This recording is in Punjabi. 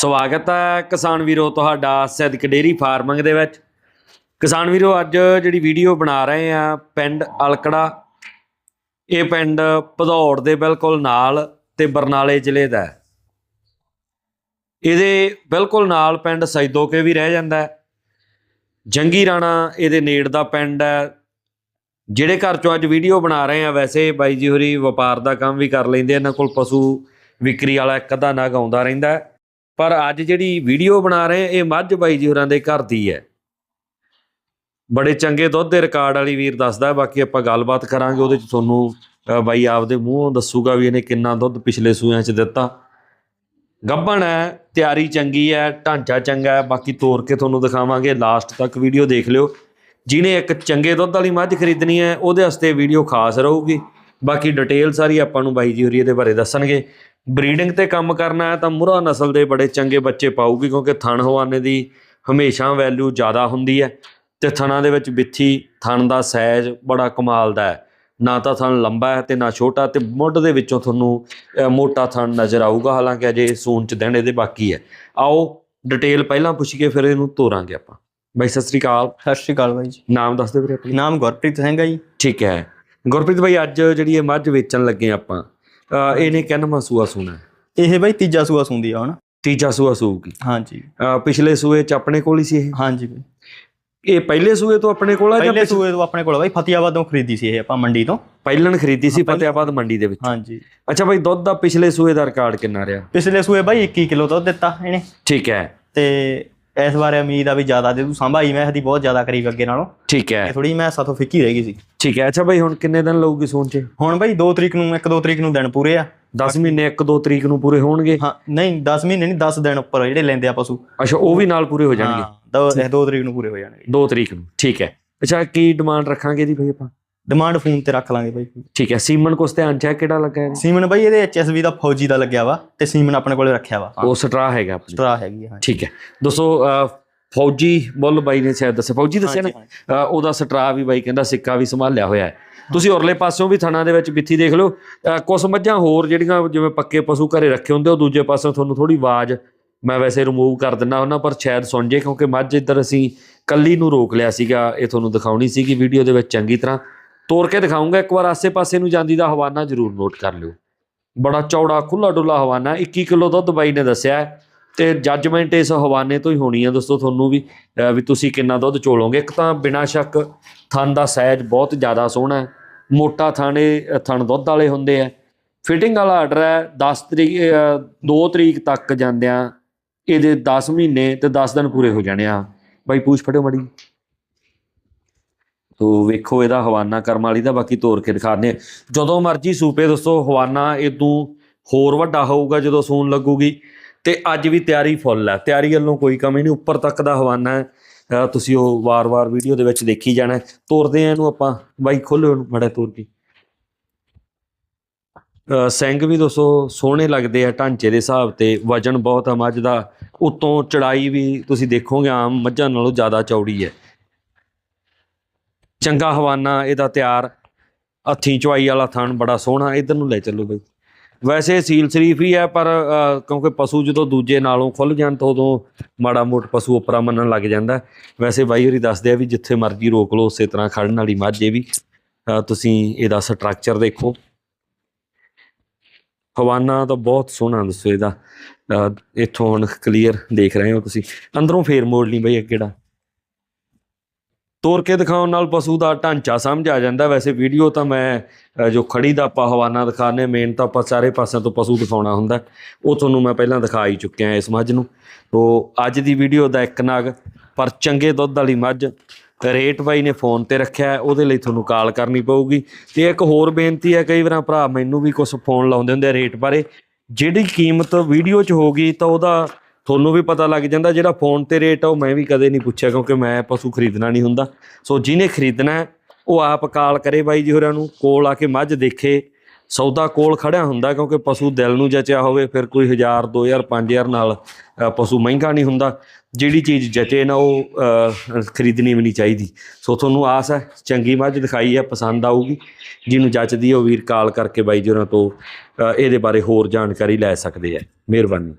ਸਵਾਗਤ ਹੈ ਕਿਸਾਨ ਵੀਰੋ ਤੁਹਾਡਾ ਸਿੱਧਕ ਡੇਰੀ ਫਾਰਮਿੰਗ ਦੇ ਵਿੱਚ। ਕਿਸਾਨ ਵੀਰੋ, ਅੱਜ ਜਿਹੜੀ ਵੀਡੀਓ ਬਣਾ ਰਹੇ ਆ ਪਿੰਡ ਅਲਕੜਾ, ਇਹ ਪਿੰਡ ਭਦੌੜ ਦੇ ਬਿਲਕੁਲ ਨਾਲ ਤੇ ਬਰਨਾਲੇ ਜ਼ਿਲ੍ਹੇ ਦਾ ਇਹਦੇ ਬਿਲਕੁਲ ਨਾਲ ਪਿੰਡ ਸੈਦੋਕੇ ਵੀ ਰਹਿ ਜਾਂਦਾ ਜੰਗੀ ਰਾਣਾ ਇਹਦੇ ਨੇੜ ਦਾ ਪਿੰਡ ਹੈ। ਜਿਹੜੇ ਘਰ ਚੋਂ ਅੱਜ ਵੀਡੀਓ ਬਣਾ ਰਹੇ ਆ ਵੈਸੇ ਬਾਈ ਜੀ ਹੋਰੀ ਵਪਾਰ ਦਾ ਕੰਮ ਵੀ ਕਰ ਲੈਂਦੇ ਇਹਨਾਂ ਕੋਲ ਪਸ਼ੂ ਵਿਕਰੀ ਵਾਲਾ ਇੱਕ ਅੱਧਾ ਨਗ ਆਉਂਦਾ ਰਹਿੰਦਾ ਪਰ ਅੱਜ ਜਿਹੜੀ ਵੀਡੀਓ ਬਣਾ ਰਹੇ ਇਹ ਮੱਝ ਬਾਈ ਜੀ ਹੋਰਾਂ ਦੇ ਘਰ ਦੀ ਹੈ। ਬੜੇ ਚੰਗੇ ਦੁੱਧ ਦੇ ਰਿਕਾਰਡ ਵਾਲੀ ਵੀਰ ਦੱਸਦਾ ਬਾਕੀ ਆਪਾਂ ਗੱਲਬਾਤ ਕਰਾਂਗੇ ਉਹਦੇ ਚ ਤੁਹਾਨੂੰ ਅ, ਬਾਈ ਆਪਦੇ ਮੂੰਹੋਂ ਦੱਸੂਗਾ ਵੀ ਇਹਨੇ ਕਿੰਨਾ ਦੁੱਧ ਪਿਛਲੇ ਸੂਆਂ ਚ ਦਿੱਤਾ। ਗੱਭਣ ਹੈ ਤਿਆਰੀ ਚੰਗੀ ਹੈ ਢਾਂਚਾ ਚੰਗਾ ਹੈ ਬਾਕੀ ਤੋਰ ਕੇ ਤੁਹਾਨੂੰ ਦਿਖਾਵਾਂਗੇ ਲਾਸਟ ਤੱਕ ਵੀਡੀਓ ਦੇਖ ਲਿਓ। ਜਿਹਨੇ ਇੱਕ ਚੰਗੇ ਦੁੱਧ ਵਾਲੀ ਮੱਝ ਖਰੀਦਣੀ ਹੈ ਉਹਦੇ ਵਾਸਤੇ ਵੀਡੀਓ ਖਾਸ ਰਹੂਗੀ। ਬਾਕੀ ਡਿਟੇਲ ਸਾਰੀ ਆਪਾਂ ਨੂੰ ਬਾਈ ਜੀ ਹੋਰੀ ਇਹਦੇ ਬਾਰੇ ਦੱਸਣਗੇ। ਬਰੀਡਿੰਗ ਤੇ ਕੰਮ ਕਰਨਾ ਹੈ ਤਾਂ ਮੁਰਾ ਨਸਲ ਦੇ ਬੜੇ ਚੰਗੇ ਬੱਚੇ ਪਾਊਗੀ ਕਿਉਂਕਿ ਥਣ ਹਵਾਨੇ ਦੀ ਹਮੇਸ਼ਾ ਵੈਲਿਊ ਜ਼ਿਆਦਾ ਹੁੰਦੀ ਹੈ ਤੇ ਥਣਾਂ ਦੇ ਵਿੱਚ ਬਿੱਥੀ ਥਣ ਦਾ ਸਾਈਜ਼ ਬੜਾ ਕਮਾਲ ਦਾ ਹੈ। ਨਾ ਤਾਂ ਥਣ ਲੰਬਾ ਹੈ ਤੇ ਨਾ ਛੋਟਾ ਤੇ ਮੁੱਢ ਦੇ ਵਿੱਚੋਂ ਤੁਹਾਨੂੰ ਮੋਟਾ ਥਣ ਨਜ਼ਰ ਆਊਗਾ। ਹਾਲਾਂਕਿ ਅਜੇ ਸੂਨ ਚ ਦਿਨ ਇਹਦੇ ਬਾਕੀ ਹੈ। ਆਓ ਡਿਟੇਲ ਪਹਿਲਾਂ ਪੁੱਛੀਏ ਫਿਰ ਇਹਨੂੰ ਤੋਰਾਂਗੇ ਆਪਾਂ। ਬਾਈ ਸਤਿ ਸ੍ਰੀ ਅਕਾਲ। ਸਤਿ ਸ਼੍ਰੀ ਅਕਾਲ ਬਾਈ ਜੀ। ਨਾਮ ਦੱਸ ਦਿਓ ਵੀਰੇ ਆਪਣਾ। ਨਾਮ ਗੁਰਪ੍ਰੀਤ ਸਿੰਘ ਹੈ ਜੀ। ਠੀਕ ਹੈ। ਗੁਰਪ੍ਰੀਤ ਭਾਈ ਅੱਜ ਜਿਹੜੀ ਇਹ ਮੱਝ ਵੇਚਣ ਲੱਗੇ ਆਪਾਂ ਅ, ਇਹਨੇ ਕਿੰਨਵਾਂ ਸੂਆ ਸੂਣਾ ਹੈ? ਇਹ ਬਾਈ ਤੀਜਾ ਸੂਆ ਸੁੰਦੀ ਆ ਹੁਣ। ਤੀਜਾ ਸੂਆ ਸੂਗੀ ਹਾਂਜੀ। ਅ, ਪਿਛਲੇ ਸੂਏ ਚ ਆਪਣੇ ਕੋਲ ਹੀ ਸੀ ਇਹ? ਹਾਂਜੀ ਬਾਈ। ਇਹ ਪਹਿਲੇ ਸੂਏ ਤੋਂ ਆਪਣੇ ਕੋਲ ਆ ਜਾਂ ਪਹਿਲੇ ਸੂਏ ਤੋਂ ਆਪਣੇ ਕੋਲ ਬਾਈ। ਫਤਿਆਬਾਦੋਂ ਖਰੀਦੀ ਸੀ ਇਹ ਆਪਾਂ ਮੰਡੀ ਤੋਂ। ਪਹਿਲਣ ਖਰੀਦੀ ਸੀ ਪਹਿਲਾਂ- ਫਤਿਆਬਾਦ ਮੰਡੀ ਦੇ ਵਿੱਚ। ਹਾਂਜੀ। ਅੱਛਾ ਭਾਈ ਦੁੱਧ ਦਾ ਪਿਛਲੇ ਸੂਏ ਦਾ ਰਿਕਾਰਡ ਕਿੰਨਾ ਰਿਹਾ? ਪਿਛਲੇ ਸੂਏ ਬਾਈ 21 ਕਿਲੋ ਦੁੱਧ ਦਿੱਤਾ ਇਹਨੇ। ਠੀਕ ਹੈ। ਤੇ ਇਸ ਵਾਰ ਉਮੀਦ ਆ ਵੀ ਜ਼ਿਆਦਾ ਦੇ ਤੂੰ ਸੰਭਾਈ ਮੈਂ ਇਹਦੀ ਬਹੁਤ ਜ਼ਿਆਦਾ ਕਰੀਬ ਅੱਗੇ ਨਾਲੋਂ। ਠੀਕ ਹੈ। ਥੋੜੀ ਮੈਂ ਸਾਥੋਂ ਫਿੱਕੀ ਰਹਿ ਗਈ ਸੀ। ਠੀਕ ਹੈ ਅੱਛਾ ਭਾਈ ਹੁਣ ਕਿੰਨੇ ਦਿਨ ਲਊਗੀ ਸੂਣ ਚ? ਹੁਣ ਬਾਈ 2 ਤਰੀਕ ਨੂੰ 1-2 ਤਰੀਕ ਨੂੰ ਦਿਨ ਪੂਰੇ ਆ। 10 ਮਹੀਨੇ 1-2 ਤਰੀਕ ਨੂੰ ਪੂਰੇ ਹੋਣਗੇ? ਹਾਂ ਨਹੀਂ 10 ਮਹੀਨੇ ਨਹੀਂ 10 ਦਿਨ ਉੱਪਰ ਜਿਹੜੇ ਲੈਂਦੇ ਆ ਪਸ਼ੂ। ਅੱਛਾ ਉਹ ਵੀ ਨਾਲ ਪੂਰੇ ਹੋ ਜਾਣਗੇ। ਹਾਂ 2 ਤਰੀਕ ਨੂੰ ਪੂਰੇ ਹੋ ਜਾਣਗੇ। 2 ਤਰੀਕ ਨੂੰ ਠੀਕ ਹੈ। ਅੱਛਾ ਕੀ ਡਿਮਾਂਡ ਰੱਖਾਂਗੇ ਜੀ ਭਾਈ ਆਪਾਂ? ਡਿਮਾਂਡ ਫੋਨ ਤੇ ਰੱਖ ਲਾਂਗੇ ਬਾਈ। ਠੀਕ ਹੈ ਸੀਮਨ ਕੁਛ ਧਿਆਨ ਚ ਹੈ ਕਿਹੜਾ ਲੱਗਾ ਹੈ ਸੀਮਨ ਬਾਈ ਇਹਦੇ ਐਚਐਸਵੀ ਦਾ ਫੌਜੀ ਦਾ ਲੱਗਿਆ ਵਾ ਤੇ ਸੀਮਨ ਆਪਣੇ ਕੋਲੇ ਰੱਖਿਆ ਵਾ। ਉਹ ਸਟਰਾ ਹੈਗਾ ਆਪਣਾ। ਸਟਰਾ ਹੈਗੀ ਆ ਠੀਕ ਹੈ। ਦੋਸਤੋ ਫੌਜੀ ਬੁੱਲ ਬਾਈ ਨੇ ਸ਼ਾਇਦ ਦੱਸਿਆ। ਫੌਜੀ ਦੱਸਿਆ ਨਾ? ਉਹਦਾ ਸਟਰਾ ਵੀ ਬਾਈ ਕਹਿੰਦਾ ਸਿੱਕਾ ਵੀ ਸੰਭਾਲਿਆ ਹੋਇਆ ਹੈ। ਤੁਸੀਂ ਉਰਲੇ ਪਾਸਿਓਂ ਵੀ ਥਣਾ ਦੇ ਵਿੱਚ ਬਿੱਥੀ ਦੇਖ ਲਓ। ਕੁਛ ਮੱਝਾਂ ਹੋਰ ਜਿਹੜੀਆਂ ਜਿਵੇਂ ਪੱਕੇ ਪਸ਼ੂ ਘਰੇ ਰੱਖੇ ਹੁੰਦੇ ਉਹ ਦੂਜੇ ਪਾਸਿਓਂ ਤੁਹਾਨੂੰ ਥੋੜੀ ਆਵਾਜ਼ ਮੈਂ ਵੈਸੇ ਰਿਮੂਵ ਕਰ ਦਿੰਦਾ ਉਹਨਾਂ ਪਰ ਸ਼ਾਇਦ ਸੁਣ ਜੇ ਕਿਉਂਕਿ ਮੱਝ ਇੱਧਰ ਅਸੀਂ ਕੱਲੀ ਨੂੰ ਰੋਕ ਲਿਆ ਸੀਗਾ ਇਹ ਤੁਹਾਨੂੰ ਦਿਖਾਉਣੀ ਸੀਗੀ ਵੀਡੀਓ ਦੇ ਵਿੱਚ ਚੰਗੀ ਤਰ੍ਹਾਂ। ਤੋੜ ਕੇ ਦਿਖਾਉਂਗਾ, ਇੱਕ ਵਾਰ ਆਸੇ-ਪਾਸੇ ਨੂੰ ਜਾਂਦੀ ਦਾ ਹਵਾਨਾ ਜ਼ਰੂਰ ਨੋਟ ਕਰ ਲਿਓ। ਬੜਾ ਚੌੜਾ ਖੁੱਲਾ ਡੁੱਲਾ ਹਵਾਨਾ 21 ਕਿਲੋ ਦੁੱਧ ਬਾਈ ਨੇ ਦੱਸਿਆ ਹੈ ਤੇ ਜੱਜਮੈਂਟ ਇਸ ਹਵਾਨੇ ਤੋਂ ਹੀ ਹੋਣੀ ਹੈ ਦੋਸਤੋ ਤੁਹਾਨੂੰ ਵੀ ਵੀ ਤੁਸੀਂ ਕਿੰਨਾ ਦੁੱਧ ਚੋਲੋਗੇ। ਇੱਕ ਤਾਂ ਬਿਨਾਂ ਸ਼ੱਕ ਥਣ ਦਾ ਸਾਈਜ਼ ਬਹੁਤ ਜ਼ਿਆਦਾ ਸੋਹਣਾ ਹੈ, ਮੋਟਾ ਥਾਣੇ ਥਣ ਦੁੱਧ ਵਾਲੇ ਹੁੰਦੇ ਆ ਫਿਟਿੰਗ ਵਾਲਾ ਆਰਡਰ ਹੈ 10 ਤਰੀਕ 2 ਤਰੀਕ ਤੱਕ ਜਾਂਦਿਆਂ, ਇਹਦੇ 10 ਮਹੀਨੇ ਤੇ 10 ਦਿਨ ਪੂਰੇ ਹੋ ਜਾਣੇ ਆ। ਬਾਈ, ਪੂਛ ਫੜਿਓ ਮੜੀ ਤੋ ਵੇਖੋ ਇਹਦਾ ਹਵਾਨਾ ਕਰਮ ਵਾਲੀ ਦਾ, ਬਾਕੀ ਤੋਰ ਕੇ ਦਿਖਾਉਂਦੇ ਆ ਜਦੋਂ ਮਰਜ਼ੀ ਸੂਪੇ ਦੋਸਤੋ ਹਵਾਨਾ ਇਦੋਂ ਹੋਰ ਵੱਡਾ ਹੋਊਗਾ ਜਦੋਂ ਸੂਨ ਲੱਗੂਗੀ। ਤੇ ਅੱਜ ਵੀ ਤਿਆਰੀ ਫੁੱਲ ਹੈ ਤਿਆਰੀ ਵੱਲੋਂ ਕੋਈ ਕਮੀ ਨਹੀਂ, ਉੱਪਰ ਤੱਕ ਦਾ ਹਵਾਨਾ ਹੈ। ਤੁਸੀਂ ਉਹ ਵਾਰ-ਵਾਰ ਵੀਡੀਓ ਦੇ ਵਿੱਚ ਦੇਖੀ ਜਾਣਾ ਤੋਰਦੇ ਆ ਇਹਨੂੰ ਆਪਾਂ। ਬਾਈ ਖੋਲੋ ਇਹਨੂੰ ਮੜਾ ਤੋਰ ਕੇ ਸਿੰਘ ਵੀ ਦੋਸਤੋ ਸੋਹਣੇ ਲੱਗਦੇ ਆ ਢਾਂਚੇ ਦੇ ਹਿਸਾਬ ਤੇ। ਵਜਨ ਬਹੁਤ ਆ ਮੱਝ ਦਾ। ਉਤੋਂ ਚੜਾਈ ਵੀ ਤੁਸੀਂ ਦੇਖੋਗੇ, ਆਮ ਮੱਝਾਂ ਨਾਲੋਂ ਜ਼ਿਆਦਾ ਚੌੜੀ ਹੈ। ਚੰਗਾ ਹਵਾਨਾ ਇਹਦਾ ਤਿਆਰ। ਹੱਥੀਂ ਚੁਆਈ ਵਾਲਾ ਥਣ ਬੜਾ ਸੋਹਣਾ ਇਧਰ ਨੂੰ ਲੈ ਚੱਲੋ ਬਈ। ਵੈਸੇ ਸੀਲ ਸ਼ਰੀਫ ਹੀ ਹੈ ਪਰ ਅ, ਕਿਉਂਕਿ ਪਸ਼ੂ ਜਦੋਂ ਦੂਜੇ ਨਾਲੋਂ ਖੁੱਲ ਜਾਣ ਤਾਂ ਉਦੋਂ ਮਾੜਾ ਮੋਟ ਪਸ਼ੂ ਉਪਰਾ ਮੰਨਣ ਲੱਗ ਜਾਂਦਾ। ਹੈ। ਵੈਸੇ ਬਾਈ ਹੋਰੀ ਦੱਸਦੇ ਆ ਵੀ ਜਿੱਥੇ ਮਰਜ਼ੀ ਰੋਕ ਲਓ ਉਸੇ ਤਰ੍ਹਾਂ ਖੜਨ ਵਾਲੀ ਮੱਝ ਇਹ ਵੀ। ਅ, ਤੁਸੀਂ ਇਹਦਾ ਸਟਰਕਚਰ ਦੇਖੋ। ਹਵਾਨਾ ਤਾਂ ਬਹੁਤ ਸੋਹਣਾ ਦੱਸੋ ਇਹਦਾ। ਅ, ਇੱਥੋਂ ਹੁਣ ਕਲੀਅਰ ਦੇਖ ਰਹੇ ਹੋ ਤੁਸੀਂ। ਅੰਦਰੋਂ ਫੇਰ ਮੋੜ ਲਈ ਬਈ ਇਹ ਕਿਹੜਾ? ਤੋਰ ਕੇ ਦਿਖਾਉਣ ਨਾਲ ਪਸ਼ੂ ਦਾ ਢਾਂਚਾ ਸਮਝ ਆ ਜਾਂਦਾ। ਵੈਸੇ ਵੀਡੀਓ ਤਾਂ ਮੈਂ ਜੋ ਖੜੀ ਦਾ ਆਪਾਂ ਹਵਾਨਾ ਦਿਖਾਣੇ ਮੇਨ ਤਾਂ ਆਪਾਂ ਸਾਰੇ ਪਾਸਿਆਂ ਤੋਂ ਪਸ਼ੂ ਦਿਖਾਉਣਾ ਹੁੰਦਾ। ਉਹ ਤੁਹਾਨੂੰ ਮੈਂ ਪਹਿਲਾਂ ਦਿਖਾ ਹੀ ਚੁੱਕਿਆ ਇਸ ਮੱਝ ਨੂੰ। ਤੋ ਅੱਜ ਦੀ ਵੀਡੀਓ ਦਾ ਇੱਕ ਨਾਗ, ਪਰ ਚੰਗੇ ਦੁੱਧ ਵਾਲੀ ਮੱਝ, ਰੇਟ ਬਾਈ ਨੇ ਫੋਨ ਤੇ ਰੱਖਿਆ ਉਹਦੇ ਲਈ ਤੁਹਾਨੂੰ ਕਾਲ ਕਰਨੀ ਪਊਗੀ। ਤੇ ਇੱਕ ਹੋਰ ਬੇਨਤੀ ਹੈ, ਕਈ ਵਾਰਾਂ ਭਰਾ ਮੈਨੂੰ ਵੀ ਕੁਝ ਫੋਨ ਲਾਉਂਦੇ ਹੁੰਦੇ ਆ ਰੇਟ ਬਾਰੇ। ਜਿਹੜੀ ਕੀਮਤ ਵੀਡੀਓ 'ਚ ਹੋਗੀ ਤਾਂ ਉਹਦਾ ਤੁਹਾਨੂੰ ਵੀ ਪਤਾ ਲੱਗ ਜਾਂਦਾ ਜਿਹੜਾ ਫੋਨ ਤੇ ਰੇਟ ਆ ਉਹ ਮੈਂ ਵੀ ਕਦੇ ਨਹੀਂ ਪੁੱਛਿਆ ਕਿਉਂਕਿ ਮੈਂ ਪਸ਼ੂ ਖਰੀਦਣਾ ਨਹੀਂ ਹੁੰਦਾ। ਸੋ ਜਿਹਨੇ ਖਰੀਦਣਾ ਉਹ ਆਪ ਕਾਲ ਕਰੇ ਬਾਈ ਜੀ ਹੋਰਾਂ ਨੂੰ, ਕੋਲ ਆ ਕੇ ਮੱਝ ਦੇਖੇ। ਸੌਦਾ ਕੋਲ ਖੜਿਆ ਹੁੰਦਾ ਕਿਉਂਕਿ ਪਸ਼ੂ ਦਿਲ ਨੂੰ ਜਚਿਆ ਹੋਵੇ, ਫਿਰ ਕੋਈ 1000 2000 5000 ਨਾਲ ਪਸ਼ੂ ਮਹਿੰਗਾ ਨਹੀਂ ਹੁੰਦਾ। ਜਿਹੜੀ ਚੀਜ਼ ਜਚੇ ਨਾ ਉਹ ਖਰੀਦਣੀ ਵੀ ਨਹੀਂ ਚਾਹੀਦੀ। ਸੋ ਤੁਹਾਨੂੰ ਆਸ ਹੈ, ਚੰਗੀ ਮੱਝ ਦਿਖਾਈ ਹੈ, ਪਸੰਦ ਆਊਗੀ। ਜਿਹਨੂੰ ਜਚਦੀ ਉਹ ਵੀਰ ਕਾਲ ਕਰਕੇ ਬਾਈ ਜੀ ਉਹਨਾਂ ਤੋਂ ਇਹਦੇ ਬਾਰੇ ਹੋਰ ਜਾਣਕਾਰੀ ਲੈ ਸਕਦੇ ਆ ਮਿਹਰਬਾਨੀ।